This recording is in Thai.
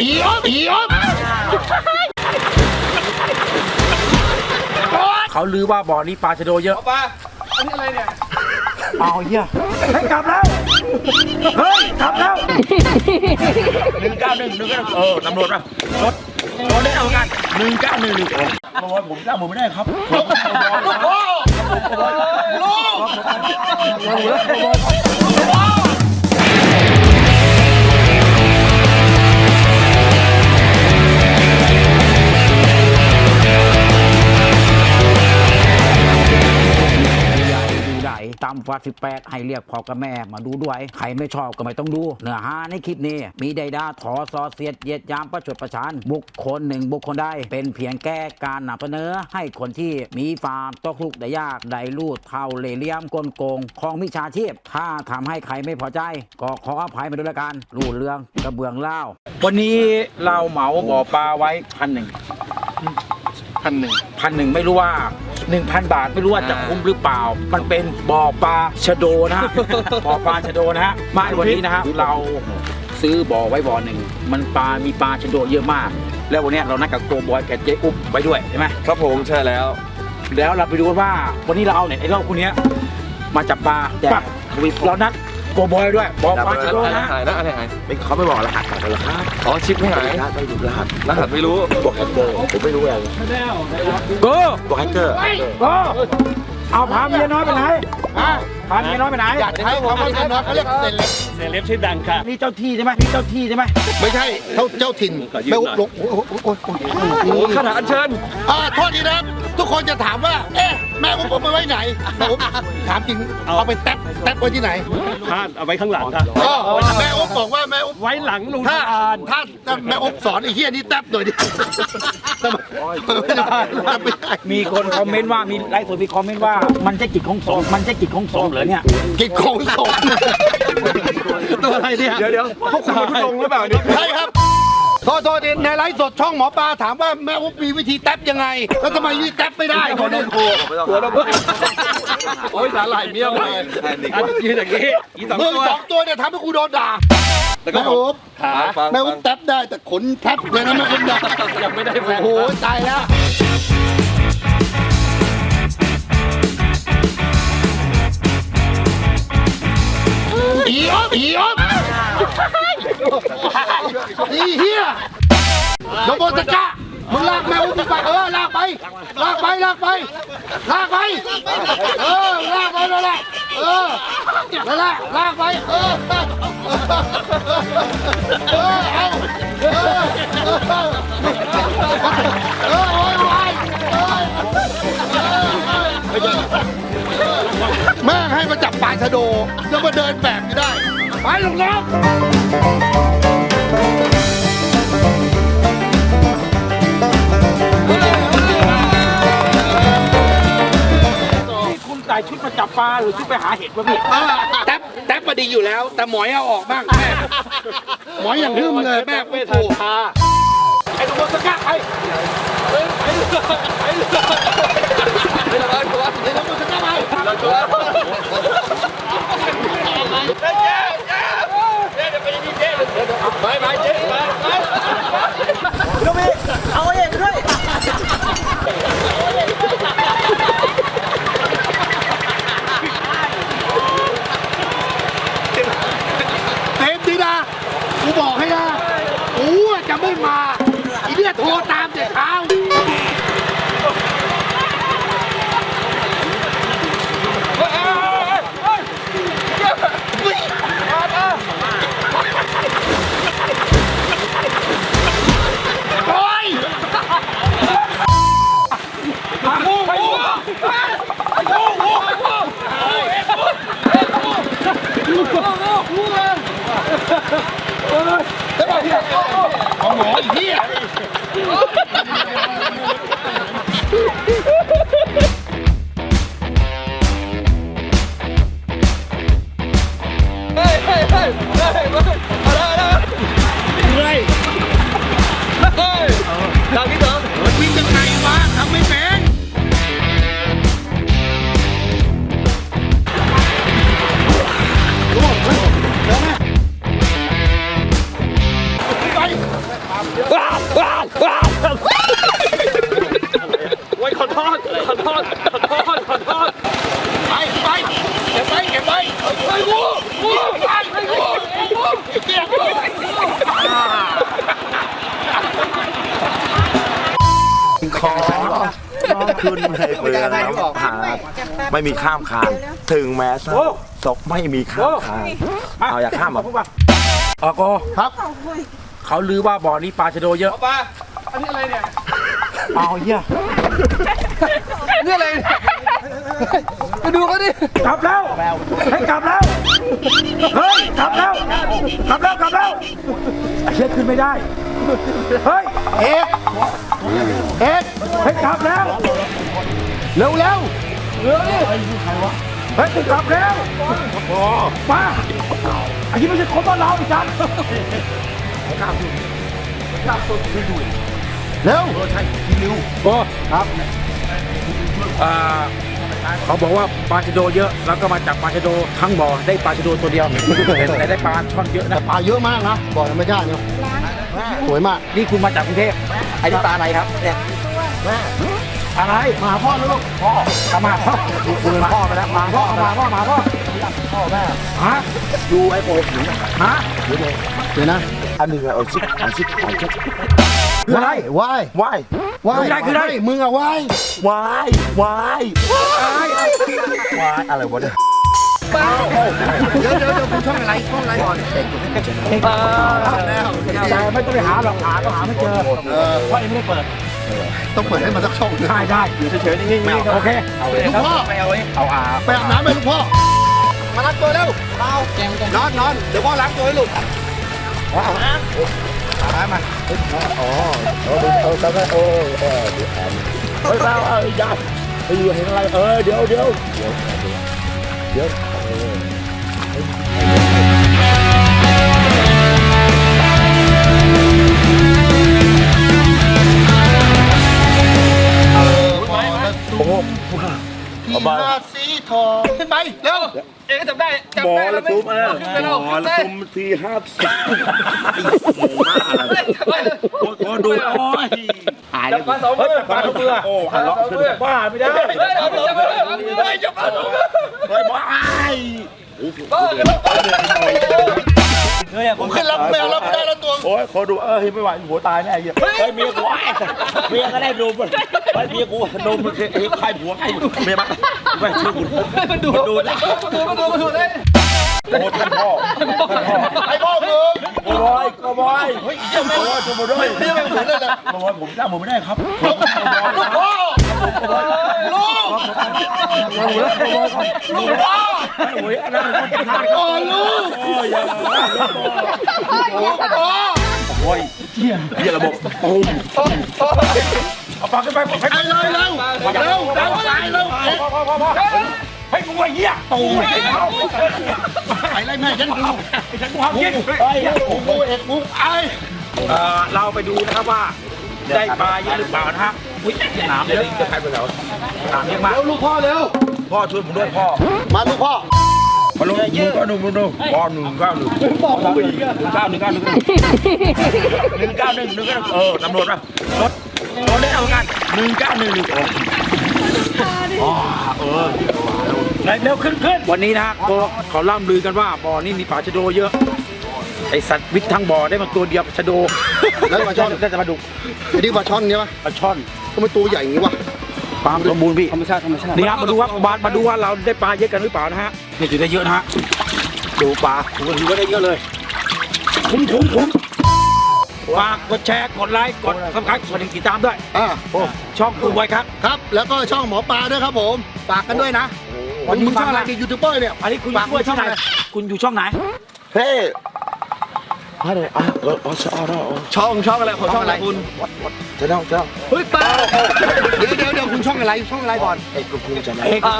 อีอ๊อบอีอ๊อบเขาลือว่าบ่อนี้ปลาชะโดเยอะปลาอันนี้อะไรเนี่ยเอาเฮียให้กลับแล้ว เฮ้ยกลับแล้วหนึ่งเก้าหนึ่งหนึ่งเก้าเออตำรวจป่ะรถรถได้เอากันหนึ่งเก้าหนึ่งหนึ่งโอ้โหผมเก้าผมไม่ได้ครับให ตามฟ้าสิบแปดให้เรียกพ่อกับแม่มาดูด้วย ใครไม่ชอบก็ไม่ต้องดู เนื้อหาในคลิปนี้ มีใดดาถอซอเสียดเหยียดยามประชดประชาน บุคคลหนึ่งบุคคลใดเป็นเพียงแก้การนำเสนอให้คนที่มีฟาร์มตกลุกข์ได้ยากได้ลูดเท่าเหล่เหลี่ยมกลโกงของมิชาชีพ ถ้าทำให้ใครไม่พอใจ ก็ขออภัยมาด้วยละกันรูดเรื่องกระเบื้องเล่า วันนี้เราเหมาบ่อปลาไว้พันหนึ่งพันหนึ่งพันหนึ่งไม่รู้ว่า 1,000 บาทไม่รู้ว่าจะคุ้มหรือเปล่า มันเป็นบ่อปลาชะโดนะฮะ บ่อปลาชะโดนะฮะมาวันนี้นะครับเราซื้อบ่อไว้บ่อหนึ่งมันปลามีปลาชะโดเยอะมาก แล้ววันเนี้ยเรานัดกับโกบอยกับเจ๊อุ๊บไว้ด้วยใช่ไหมครับผมใช่แล้วแล้วเราไปดูกันว่าวันนี้เราเอาเนี่ยไอ้รอบคนเนี้ยมาจับปลาปั๊บเรานัด โกบอยด้วยบ่อปลาชะโดนะหายนะอะไรหายไม่เขาไม่บอกรหัสของราคาอ๋อชิปไม่หายไม่รู้รหัสรหัสไม่รู้บอกแฮกเกอร์ผมไม่รู้อะไรโกบอกแฮกเกอร์โกเอาพาเมียน้อยไปไหนพาเมียน้อยไปไหนอยากใช้คำว่าเจ้าน้อยเขาเรียกเซเลบเซเลบชื่อดังค่ะนี่เจ้าที่ใช่ไหมนี่เจ้าที่ใช่ไหมไม่ใช่เท่าเจ้าถิ่นขอยืมไม่หน่อยลงโอ้โหโอ้โหโอ้โหโอ้ขนาดอันเชิญอ่าโทษทีนะครับทุกคนจะถามว่าเอ๊ะ แม่ผมผมไปไว้ไหนแม่ผมถามจริงเอาไปแท็บแท็บไว้ที่ไหนท่านเอาไว้ข้างหลังค่ะก็แม่อุ๊บบอกว่าแม่อุ๊บไว้หลังลุงถ้าทานถ้าถ้าแม่อุ๊บสอนไอ้เหี้ยนี่แท็บหน่อยดิทำไมไม่ได้แท็บไม่ได้มีคนคอมเมนต์ว่ามีไลฟ์สดมีคอมเมนต์ว่ามันใช่กิจของสงฆ์มันใช่กิจของสงฆ์เหรอเนี่ยกิจของสงฆ์ตัวอะไรเนี่ยเดี๋ยวเดี๋ยวพวกคุณมาทุดงหรือเปล่าเนี่ยใช่ครับ โทษโทษในไลฟ์สดช่องหมอปลาถามว่าแม่อุ๊บมีวิธีแท็บยังไง แล้วทำไมนี่แท็บไม่ได้คนนั้นโทรตัวเราโอ้ยสาหร่ายเมี่ยมเลยอันยืนอย่างนี้อีสองมึงตัวสองตัวเนี่ยทำให้กูโดนด่าแล้วก็แม่อุ๊บขาฟังแม่อุ๊บแท็บได้แต่ขนแท็บเลยนะแม่อุ๊บด่ายังไม่ได้แฟโอ้นโหตายแล้วอีอ๊อบอีอ๊อบ อีเฮียโนโบสกะมึงลากแมวมึงไปเออลากไปลากไปลากไปลากไปเออลากไปนั่นแหละเออนั่นแหละลากไปเออเออเอาเออเออโอ้ยโอ้ยเออแม่งให้มาจับปลาชะโดแล้วมาเดินแบบอยู่ได้ ไปลงน้ำนี่คุณใส่ชุดมาจับปลาหรือชุดไปหาเห็ดวะพี่เออแท็บแท็บมาดีอยู่แล้ว แต่หมอยเอาออกบ้างแม่หมอยอย่างทึ่มเลยแม่ไม่โอ้ทันโหทาไอ้ตัวสกัดไปไอ้ตัวสกัดไปไอ้ตัวสกัดไปไป Okay. ไม่มีข้ามคาน ถึงแม้สักศกไม่มีข้ามคาน เอาอย่าข้ามแบบออกโกครับ เขาลือว่าบ่อนี้ปลาชะโดเยอะปลาอันนี้อะไรเนี่ยเอาเหี้ยนี่อะไรเนี่ยไปดูเขาดิกลับแล้วให้กลับแล้วเฮ้ยกลับแล้วกลับแล้วกลับแล้วไอ้เชี่ยขึ้นไม่ได้เฮ้ยเอ็กเอ็กให้กลับแล้วเร็วเร็ว เฮ้ยจะกลับแล้วมาอันนี้ไม่ใช่คนบ้านเราอีกจันเร็วโอ้ครับอ่าเขาบอกว่าปลาชะโดเยอะ แล้วก็มาจับปลาชะโดทั้งบ่อได้ปลาชะโดตัวเดียวแต่ได้ปลาช่อนเยอะนะ ปลาเยอะมากนะบ่อธรรมชาติเนี่ยสวยมาก นี่คุณมาจากกรุงเทพไอ้นี่ปลาอะไรครับเนี่ย อะไรมาหาพ่อนะลูกพ่อทำมาพ่อคุณเป็นพ่อไปแล้วมาพ่อมาพ่อมาพ่อพ่อแม่ฮะดูไอ้โป๊หฮะเดี๋ยวนะอันนึ่งอะเอาชิคเอาชิคเอาชิคคือะไรว่ายวายวายไม่ได้คือได้มึงอะว่ายวายวายวายอะไรวะเนี่ยเดี๋ยวเดี๋ยวเดี๋ยวคุณช่องอะไรช่องอะไรก่อนแต่ไม่ต้องไปหาหรอกหาก็หาไม่เจอเพราะเอ็มไม่ได้เปิด ต้องเปิดให้มันสักช่องหนึ่งได้ได้อยู่เฉยๆนิ่งๆโอเคลูกพ่อเอาอาไปอาบน้ำไปลูกพ่อมาล้างตัวเร็วเอานอนนอนเดี๋ยวพ่อล้างตัวให้ลูกเอาน้ำเอาน้ำมาอ๋อเออเออแล้วก็โอ้เออเดี๋ยวอ่านเฮ้ยเราเอ้ยยาไปอยู่เห็นอะไรเออเดี๋ยวเดี๋ยวเดี๋ยวเดี๋ยว ที่ห้าสิบโอ้ดูโอ้ยหายจับปลาสองมือปลาทุกเมือโอ้หันล็อกขึ้นบ้าไม่ได้เฮ้ยเอามือจับปลาสองมือเฮ้ยบปลาสองมือเฮ้ยบ้าผมขึ้นรับแมวรับไม่ได้แล้วตัวโอ้ยขอดูเออไม่ไหวหัวตายแน่เหี้ยเฮ้ยเมียกูไอ้เมียก็ได้นมมันเมียกูนมมันใครผัวใครเมียมันไม่ช่วยกูมันดูดดูดมันดูดมันดูดเลย โอ้ท่านพ่อท่านพ่อไอ้พ่อมึงโอ้ยกบอยเฮ้ยยังไม่ว่าจะมาด้วยเมียมันเหมือนเลยนะบอยผมจ้างผมไม่ได้ครับลูกพ่อลูกลูกพ่อโอ้ยอันนั้นมันเป็นทางโอ้ลูกโอ้ยลูกพ่อโอ้ยเฮียระบบตูมเอาปลาขึ้นไปไอ้เลยเร็วเร็วเร็วเร็ว พ่อพ่อพ่อพ่อเฮ้ยมึงว่าเหี้ยตูไอ้ไรแม่ฉันกูฉันกูห้ามยิงไอ้กูเอ็ดกูไอ้เราไปดูนะครับว่าได้ปลาเยอะหรือเปล่านะฮะอุ้ยหนามเยอะจะใครไปแล้วหนามเยอะมากเร็วลูกพ่อเร็วพ่อช่วยผมด้วยพ่อ มาลูกพ่อมาลงหนึ่งก็หนึ่งหนึ่งพ่อหนึ่งเก้าหนึ่งบอกผมอีกหนึ่งเก้าหนึ่งเก้าหนึ่งหนึ่งเก้าหนึ่งหนึ่งเก้าเออตำรวจป่ะรถรถได้เอากันหนึ่งเก้าหนึ่งหนึ่งโอ้เร็วขึ้นขึ้นวันนี้นะก็เขาล่ำลือกันว่าบ่อนี้มีปลาชะโดเยอะ ไอสัตว์วิทย์ทั้งบ่อได้มาตัวเดียวชะโดแล้วปลาช่อน ได้แต่ปลาดุกไอ้นี่ปลาช่อนเนี่ยปะปลาช่อนทำไมตัวใหญ่อย่างงี้วะปลาสมบูรณ์พี่ธรรมชาติธรรมชาตินี่ครับมาดูว่าบานมาดูว่าเราได้ปลาเยอะกันหรือเปล่านะฮะนี่ถือได้เยอะนะฮะดูปลาถือว่าถือว่าได้เยอะเลยคุ้มคุ้มคุ้มฝากกดแชร์กดไลค์กดซับสไครต์กดติดตามด้วยอ่าโอ้ช่องคุณไว้ครับ ครับ แล้วก็ช่องหมอปลาด้วยครับผม ฝากกันด้วยนะ วันนี้ช่องอะไรดียูทูบเบอร์เนี่ย อันนี้คุณอฝากยู่ช่องไหนไว้ช่องอะไรคุณอยู่ช่องไหน เฮ้อะไรอะเอออ๋อชอบอ๋อช่องช่องอะไรของช่องอะไรคุณจะเล่าจะเล่าเฮ้ยปลาเดี๋ยวเดี๋ยวเดี๋ยวคุณช่องอะไรช่องอะไรก่อนเอ็กซ์กูจะเล่าเอกอ่า